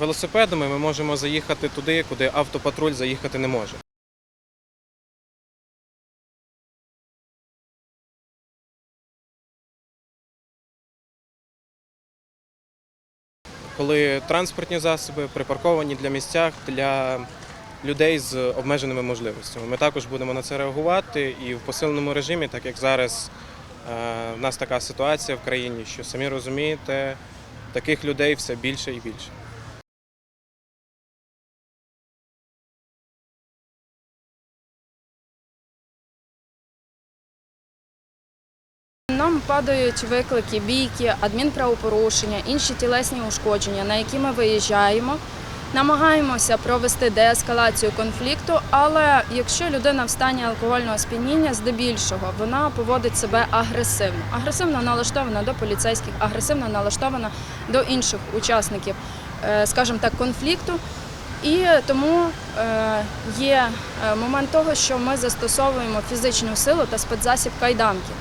Велосипедами ми можемо заїхати туди, куди автопатруль заїхати не може. Коли транспортні засоби припарковані для місцях для людей з обмеженими можливостями. Ми також будемо на це реагувати і в посиленому режимі, так як зараз е, в нас така ситуація в країні, що самі розумієте, таких людей все більше і більше. Нам падають виклики, бійки, адмінправопорушення, інші тілесні ушкодження, на які ми виїжджаємо. Намагаємося провести деескалацію конфлікту, але якщо людина в стані алкогольного сп'яніння, здебільшого вона поводить себе агресивно. Агресивно налаштована до поліцейських, агресивно налаштована до інших учасників, е, скажімо так, конфлікту. І тому е, є е, момент того, що ми застосовуємо фізичну силу та спецзасіб кайданки.